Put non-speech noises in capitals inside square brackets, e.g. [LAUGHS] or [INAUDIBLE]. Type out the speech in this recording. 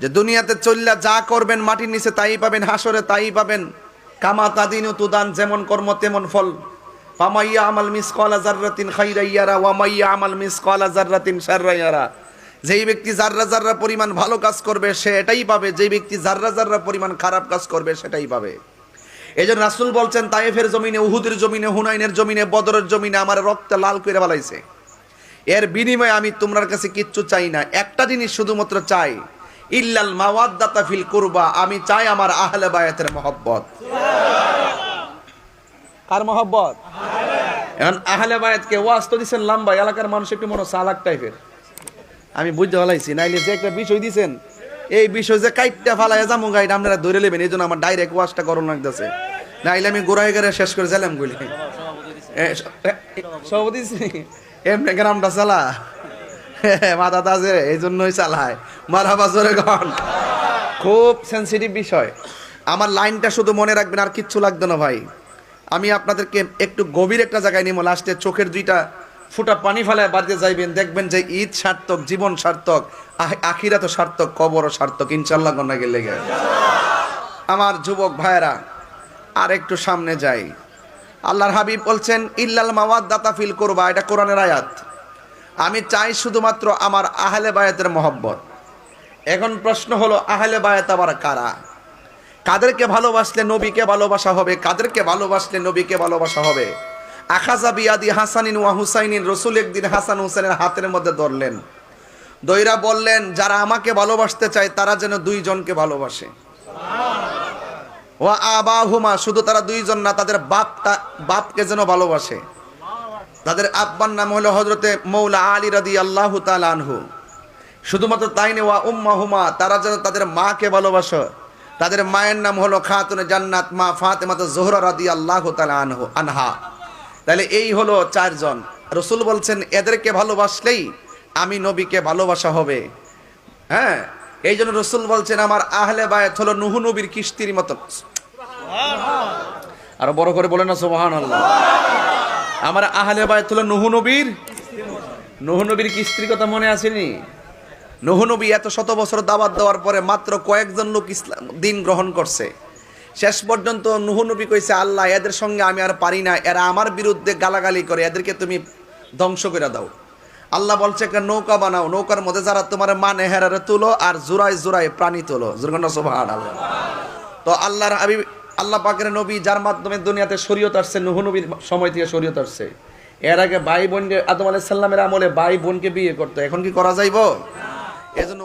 যে দুনিয়াতে চললা যা করবেন, মাটির নিচে তাই পাবেন, হাসরে তাই পাবেন। কামা তাদিনু তুদান, যেমন কর্ম, তেমন ফল। ফামাইয়া আমাল মিস কলা জাররাতিন খাইরাইয়ারা ওয়ামাইয়া আমাল মিস কলা জাররাতিন শাররাইয়ারা যেই ব্যক্তি জাররা জাররা পরিমাণ ভালো কাজ করবে, সে এটাই পাবে। যেই ব্যক্তি জাররা জাররা পরিমাণ খারাপ কাজ করবে, সেটাই পাবে। এই জন্য রাসুল বলছেন তাইফের জমিনে, উহুদের জমিনে, হুনাইনের জমিনে, বদরের জমিনে আমার রক্ত লাল করে বালাইছে এর বিনিময়ে আমি তোমার কাছে কিচ্ছু চাই না। একটা জিনিস শুধুমাত্র চাই ইল্লাল মাওয়াদ্দাতা ফিল কুরবা, আমি চাই আমার আহলে বায়াতের মহব্বত। কার মহব্বত? এখন আহলে বায়াতকে ওয়াজ তো দিছেন লম্বা, এলাকার মানুষ একটু মনে চালাক টাইপের। আমি বুঝতে পারলাইছি, নাইলে যে একটা বিষয় দিছেন, এই বিষয় যে কাইটটা ফালাই যাব গাইড আপনারা ধরে নেবেন এই জন্য আমার ডাইরেক্ট ওয়াজটা করণ লাগতেছে। নাইলে আমি গোড়ায় গেড়ে শেষ করে গেলাম গুলি সভাপতি এমনি গ্রামটা চালা। [LAUGHS] মাথা তাজে এই জন্যই চালায়। মারা বাজরে গন খুব সেন্সিটিভ বিষয়। আমার লাইনটা শুধু মনে রাখবেন, আর কিচ্ছু লাগতো না ভাই। আমি আপনাদেরকে একটু গভীর একটা জায়গায় নিয়ে লাস্টে চোখের দুইটা ফুটা পানি ফেলায় বাড়িতে যাইবেন, দেখবেন যে ঈদ সার্থক, জীবন সার্থক আখিরা তো সার্থক, কবরও সার্থক, ইনশাল্লাহ গন্না গেলে। গে আমার যুবক ভাইয়েরা, আর একটু সামনে যাই। আল্লাহর হাবিব বলছেন, ইল্লাল মাওয়াদ দাতা ফিল করবা এটা কোরআনের আয়াত। আমি চাই শুধুমাত্র আমার আহলে বায়াতের মহব্বত। এখন প্রশ্ন হলো, আহলে বায়াত আবার কারা? কাদেরকে ভালোবাসলে নবীকে ভালোবাসা হবে? কাদেরকে ভালোবাসলে নবীকে ভালোবাসা হবে? আখাজা বিয়াদি হাসানিন ওয়া হুসাইনিন, রসুল একদিন হাসান হুসেনের হাতের মধ্যে ধরলেন। দইরা বললেন, যারা আমাকে ভালোবাসতে চায়, তারা যেন দুইজনকে ভালোবাসে। ওয়া আবাহুমা, শুধু তারা দুইজন না, তাদের বাপটা বাপকে যেন ভালোবাসে। তাদের আব্বার নাম হলো হজরতে মৌলা আলী রাদি আল্লাহ আনহু। শুধুমাত্র তাই নেওয়া উম্মা হুমা তারা যেন তাদের মাকে ভালোবাসে। তাদের মায়ের নাম হলো খাতুনে জান্নাত মা ফাতে ফাতেমাত জোহরা রাদি আল্লাহ আনহু আনহা। তাহলে এই হলো চারজন। রসুল বলছেন এদেরকে ভালোবাসলেই আমি নবীকে ভালোবাসা হবে। হ্যাঁ এই জন্য রসুল বলছেন আমার আহলে বায়াত হলো নুহু নবীর কিস্তির মতন। আরও বড় করে বলে না সোহান আল্লাহ আমার আহলে বায়াত হলো নুহু নবীর? নুহু নবীর কিস্তির কথা মনে আসেনি? নুহু নবী এত শত বছর দাওয়াত দেওয়ার পরে মাত্র কয়েকজন লোক ইসলাম, দিন গ্রহণ করছে। শেষ পর্যন্ত নুহু নবী কইছে, আল্লাহ, এদের সঙ্গে আমি আর পারি না। এরা আমার বিরুদ্ধে গালাগালি করে। এদেরকে তুমি ধ্বংস করে দাও। আল্লাহ বলছে, একটা নৌকা বানাও। নৌকার মধ্যে যারা তোমার মানে হেরারে তুলো আর জোড়ায় জোড়ায় প্রাণী তোলো। জুরগন্না সোভান আল্লাহ তো আল্লাহর হাবিব আল্লাহ পাকের নবী যার মাধ্যমে দুনিয়াতে শরীয়ত আসছে, নুহ নবীর সময় থেকে শরীয়ত আসছে। এর আগে ভাই বোনকে আদম আলাইসাল্লামের আমলে ভাই বোনকে বিয়ে করতো, এখন কি করা যাইব? এজন্য